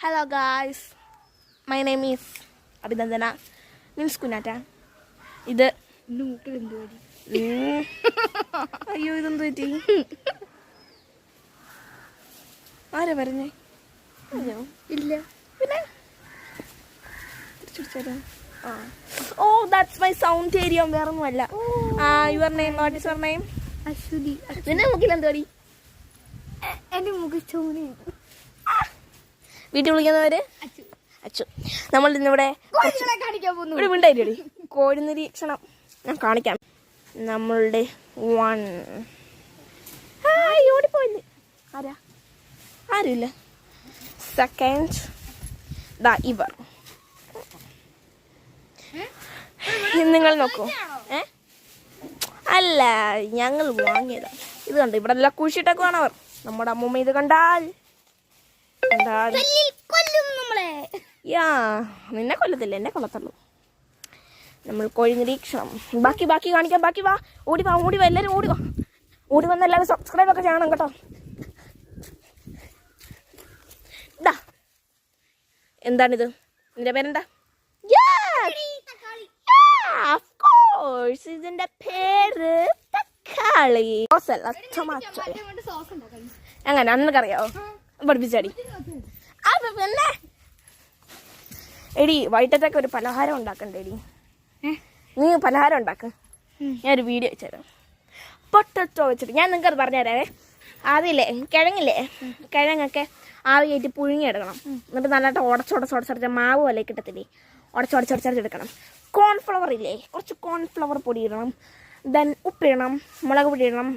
Hello guys my name is Abhinandana means Kunjatta ഇത്. അയ്യോ ഇതെന്ത് പറ്റി? ആരാ പറഞ്ഞേ? അയ്യോ ഇല്ല. പിന്നെ? തിരിച്ചുപിടിച്ചാലോ? ആ. Oh that's my sound area വേറെ ഒന്നുമല്ല ആ your name what is your name Aswathi. നിന്റെ മുക്കിൽ എന്തോടി എന്റെ മുഖ ചോനയാണ് വീട്ടിൽ വിളിക്കുന്നവര് അച്ചു. നമ്മൾ ഇന്നിവിടെ ഒരു മിണ്ടായില്ലേ? കോഴി നിരീക്ഷണം. ഞാൻ കാണിക്കാം. നമ്മളുടെ വൺ. ഹായ് ഓടിപ്പോയില്ലേ? ആരാ? ആരുമില്ല. സെക്കൻഡ്. ദാ ഇവർ. നിങ്ങൾ നോക്കൂ. ഏ? അല്ല ഞങ്ങൾ വാങ്ങിയതാണ് ഇത് കണ്ടു ഇവിടെ എല്ലാം കുഴിച്ചിട്ടൊക്കെയാണ് അവർ. നമ്മുടെ അമ്മൂമ്മ ഇത് കണ്ടാൽ യാ നിന്നെ കൊല്ലത്തില്ല എന്നെ കൊല്ലത്തുള്ളൂ. നമ്മൾ കോഴി നിരീക്ഷണം ബാക്കി ബാക്കി കാണിക്കാം ബാക്കി വാ. ഓടി വാ ഓടി വാ എല്ലാവരും ഓടി വാ. ഓടി വന്ന് എല്ലാവരും സബ്സ്ക്രൈബ് ഒക്കെ ചെയ്യണം കേട്ടോ. ഇതാ എന്താണിത്? നിന്റെ പേരെന്താ? അങ്ങനെ ഇതിന്റെ പേര് തക്കാളി. അല്ല, അങ്ങനെ അന്നക്കറിയാവോ പഠിപ്പിച്ചടി ആ പിന്നെ എടി വൈകിട്ടത്തേക്ക് ഒരു പലഹാരം ഉണ്ടാക്കണ്ടേ എടി? നീ പലഹാരം ഉണ്ടാക്ക്. ഞാനൊരു വീഡിയോ വെച്ചുതരാം. പൊട്ടറ്റോ വെച്ചിട്ട്. ഞാൻ നിങ്ങൾക്ക് അത് പറഞ്ഞുതരാവേ ആദ്യമില്ലേ? കിഴങ്ങില്ലേ? കിഴങ്ങൊക്കെ ആവി കയറ്റി പുഴുങ്ങിയെടുക്കണം എന്നിട്ട് നല്ലതായിട്ട് ഉടച്ചുടച്ചുടച്ചടച്ച മാവ് പോലെ കിട്ടത്തില്ലേ? ഉടച്ചുടച്ചുടച്ചെടുക്കണം കോൺഫ്ലവർ ഇല്ലേ? കുറച്ച് കോൺഫ്ലവർ പൊടി ഇടണം. ദെൻ ഉപ്പിടണം. മുളക് പൊടി ഇടണം.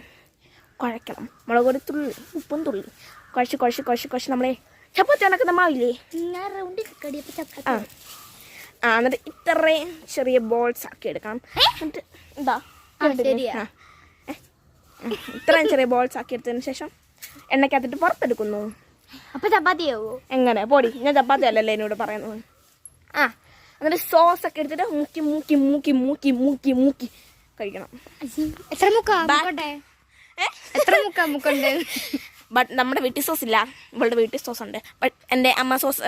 കുഴക്കണം മുളക് പൊടി തുള്ളി. ഉപ്പും തുള്ളി. കുഴച്ച് കുഴച്ച് കുഴച്ച് കുഴച്ച് നമ്മളെ ചപ്പാത്തി ഉണ്ടാക്കുന്ന മാവില്ലേ? ആ. എന്നിട്ട് ഇത്രയും ചെറിയ ബോൾസ് ആക്കി എടുക്കണം. എന്നിട്ട് എന്താ. ഇത്രയും ചെറിയ ബോൾസ് ആക്കി എടുത്തതിന് ശേഷം എണ്ണക്കകത്തിട്ട് പുറത്തെടുക്കുന്നു. അപ്പൊ ചപ്പാത്തിയാവോ? എങ്ങനെ? പോടി. ഞാൻ ചപ്പാത്തി അല്ലല്ലേ എന്നോട് പറയുന്നത്. ആ. എന്നിട്ട് സോസ് ഒക്കെ എടുത്തിട്ട് മുക്കി മൂക്കി മൂക്കി മൂക്കി മൂക്കി മൂക്കി കഴിക്കണം. എത്ര മുക്കാ? മുക്കട്ടെ എത്ര മുക്കാ മുക്കുണ്ട്? ബട്ട് നമ്മുടെ വീട്ടിൽ സോസ് ഇല്ല ഇവളുടെ വീട്ടിൽ സോസ് ഉണ്ട് ബട്ട് എന്റെ അമ്മ സോസ്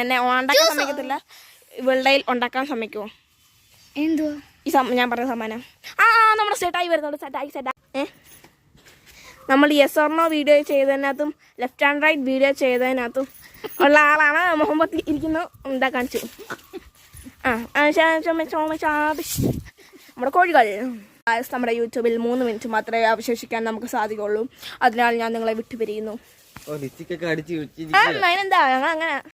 എന്നെ ഉണ്ടാക്കാൻ സമ്മതിക്കത്തില്ല ഇവളുടെ ഉണ്ടാക്കാൻ സമ്മതിക്കുമോ എന്തോ ഈ ഞാൻ പറഞ്ഞ സമ്മാനം ആ ആ നമ്മുടെ സെറ്റായി വരുന്നുണ്ട് സെറ്റായി സെറ്റായി ഏ നമ്മൾ യെസ് ഓർണോ വീഡിയോ ചെയ്തതിനകത്തും ലെഫ്റ്റ് ആൻഡ് റൈറ്റ് വീഡിയോ ചെയ്തതിനകത്തും ഉള്ള ആളാണ് മുഹമ്മദ് ഇരിക്കുന്നു എന്താ കാണിച്ചു ആ ചോമ ചോമ ചാ നമ്മുടെ കോഴികൾ Guys, നമ്മുടെ യൂട്യൂബിൽ മൂന്ന് മിനിറ്റ് മാത്രമേ അവശേഷിക്കാൻ നമുക്ക് സാധിക്കുള്ളൂ. അതിനാൽ ഞാൻ നിങ്ങളെ വിട്ടുപിരിയുന്നു. അതിനെന്താ? ഞങ്ങൾ അങ്ങനെ